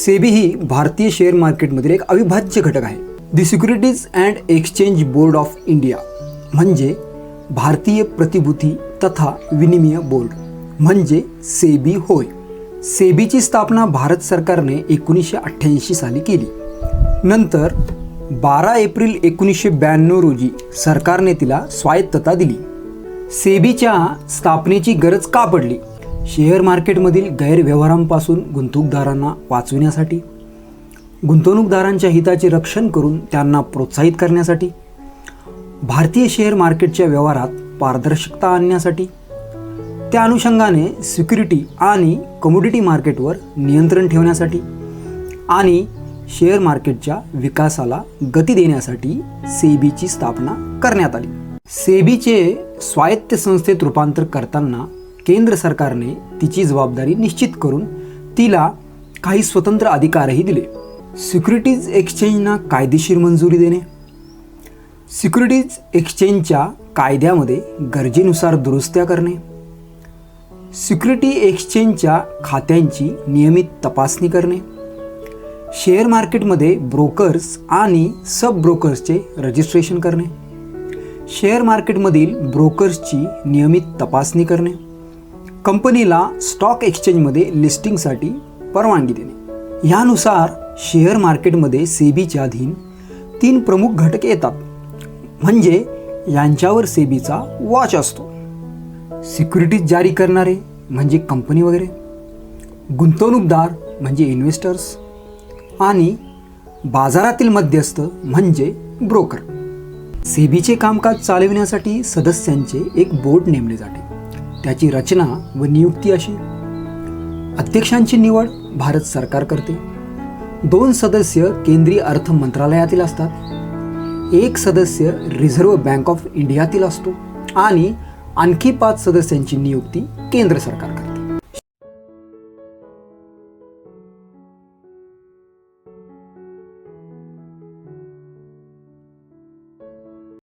SEBI ही भारतीय share मार्केटमधील एक अविभाज्य घटक आहे. The securities and exchange board of India म्हणजे भारतीय प्रतिभूती तथा विनिमय बोर्ड म्हणजे सेबी होय. सेबीची स्थापना भारत सरकारने एकोणीसशे अठ्ठ्याऐंशी साली केली. नंतर बारा एप्रिल एकोणीसशे ब्याण्णव रोजी सरकारने तिला स्वायत्तता दिली. सेबीच्या स्थापनेची गरज का पडली? शेअर मार्केटमधील गैरव्यवहारांपासून गुंतवणूकदारांना वाचविण्यासाठी गुंतवणूकदारांच्या हिताचे रक्षण करून त्यांना प्रोत्साहित करण्यासाठी भारतीय शेअर मार्केटच्या व्यवहारात पारदर्शकता आणण्यासाठी त्या अनुषंगाने सिक्युरिटी आणि कमोडिटी मार्केटवर नियंत्रण ठेवण्यासाठी आणि शेअर मार्केटच्या विकासाला गती देण्यासाठी सेबीची स्थापना करण्यात आली. सेबीचे स्वायत्त संस्थेत रूपांतर करताना केंद्र सरकारने तिची जबाबदारी निश्चित करून तिला काही स्वतंत्र अधिकारही दिले. सिक्युरिटीज एक्सचेंजना कायदेशीर मंजुरी देणे. सिक्युरिटीज एक्सचेंजच्या कायद्यामध्ये गरजेनुसार दुरुस्त्या करणे. सिक्युरिटी एक्सचेंजच्या खात्यांची नियमित तपासणी करणे. शेअर मार्केटमध्ये ब्रोकर्स आणि सब ब्रोकर्सचे रजिस्ट्रेशन करणे. शेअर मार्केटमधील ब्रोकर्सची नियमित तपासणी करणे. कंपनीला स्टॉक एक्सचेंजमध्ये लिस्टिंगसाठी परवानगी देणे यानुसार शेअर मार्केटमध्ये सेबीच्या अधीन तीन प्रमुख घटक येतात. म्हणजे यांच्यावर सेबीचा वॉच असतो. सिक्युरिटीज जारी करणारे म्हणजे कंपनी वगैरे. गुंतवणूकदार म्हणजे इन्व्हेस्टर्स. आणि बाजारातील मध्यस्थ म्हणजे ब्रोकर. सेबीचे कामकाज चालविण्यासाठी सदस्यांचे एक बोर्ड नेमले जाते. त्याची रचना व नियुक्ती अशी. अध्यक्षांची निवड भारत सरकार करते. दोन सदस्य केंद्रीय अर्थ मंत्रालयातील असतात. एक सदस्य रिझर्व्ह बँक ऑफ इंडियातील असतो आणि आणखी पाच सदस्यांची नियुक्ती केंद्र सरकार करते.